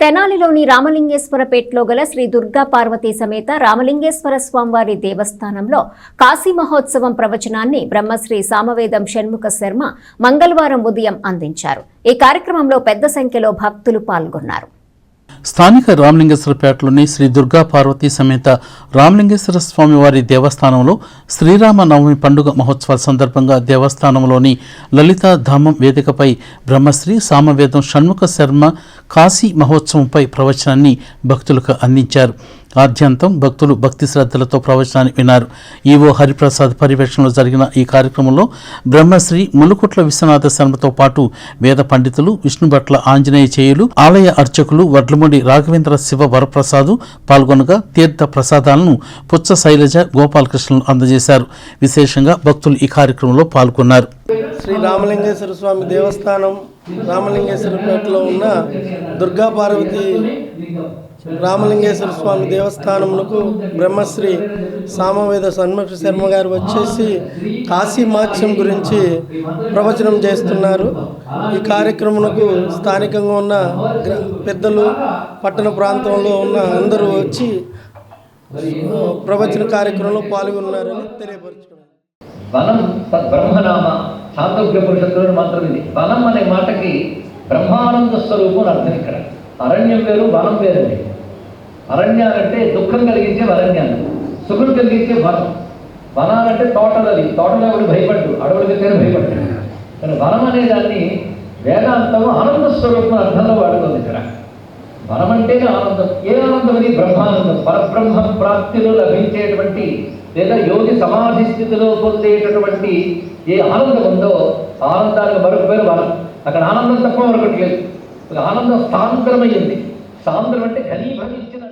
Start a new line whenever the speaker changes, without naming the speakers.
తెనాలిలోని రామలింగేశ్వరపేటలో గల శ్రీ దుర్గా పార్వతీ సమేత రామలింగేశ్వర స్వామివారి దేవస్థానంలో కాశీ మహోత్సవం ప్రవచనాన్ని బ్రహ్మశ్రీ సామవేదం షణ్ముఖ శర్మ మంగళవారం ఉదయం అందించారు. ఈ కార్యక్రమంలో పెద్ద సంఖ్యలో భక్తులు పాల్గొన్నారు.
స్థానిక రామలింగేశ్వరపేటలోని శ్రీ దుర్గా పార్వతీ సమేత రామలింగేశ్వర స్వామివారి దేవస్థానంలో శ్రీరామ నవమి పండుగ మహోత్సవాల సందర్భంగా దేవస్థానంలోని లలితా ధామం వేదికపై బ్రహ్మశ్రీ సామవేదం షణ్ముఖ శర్మ కాశీ మహోత్సవంపై ప్రవచనాన్ని భక్తులకు అందించారు. ఆద్యంతం భక్తులు భక్తి శ్రద్ధలతో ప్రవచనాన్ని విన్నారు. ఈవో హరిప్రసాద్ పర్యవేక్షణలో జరిగిన ఈ కార్యక్రమంలో బ్రహ్మశ్రీ ములుకుట్ల విశ్వనాథ శర్మతో పాటు వేద పండితులు విష్ణుభట్ల ఆంజనేయ చేయులు ఆలయ అర్చకులు వడ్లమూడి రాఘవేంద్ర శివ వరప్రసాదు పాల్గొనగా తీర్థ ప్రసాదాలను పుచ్చ శైలజ గోపాలకృష్ణను అందజేశారు. విశేషంగా భక్తులు ఈ కార్యక్రమంలో పాల్గొన్నారు.
శ్రీ రామలింగేశ్వర స్వామి దేవస్థానం రామలింగేశ్వరపేటలో ఉన్న దుర్గా పార్వతి రామలింగేశ్వర స్వామి దేవస్థానమునకు బ్రహ్మశ్రీ సామవేద సన్ముఖ శర్మ గారు వచ్చేసి కాశీ మహత్యం గురించి ప్రవచనం చేస్తున్నారు. ఈ కార్యక్రమమునకు స్థానికంగా ఉన్న గ్ర- పెద్దలు పట్టణ ప్రాంతంలో ఉన్న అందరూ వచ్చి ప్రవచన కార్యక్రమంలో పాల్గొన్నారని తెలియపరచుకున్నారు
బలం తద్బ్రహ్మనామ ఇది. అనే మాటకి బ్రహ్మానంద స్వరూపం అని అర్థం ఇక్కడ. అరణ్యం వేరు వనం వేరండి అరణ్యాలంటే దుఃఖం కలిగించే అరణ్యాలు సుఖం కలిగించే వనం వనాలంటే తోటలు అది తోటలో ఎవరు భయపడ్డు అడవులు దగ్గర భయపడ్డు కానీ వనం అనే దాన్ని వేదాంతం ఆనంద స్వరూపం అర్థంలో వాడుతుంది ఇక్కడ. వనం అంటేనే ఆనందం. ఏ ఆనందం అది బ్రహ్మానందం. పరబ్రహ్మ ప్రాప్తిలో లభించేటువంటి లేదా యోగి సమాధి స్థితిలో పొందేటటువంటి ఏ ఆనందం ఉందో ఆనందానికి మరొక పేరు వనం అక్కడ ఆనందం తప్ప మరొకటి లేదు. ఆనందం సాంద్రమైంది. సాంద్రం అంటే ఘనీభవించిన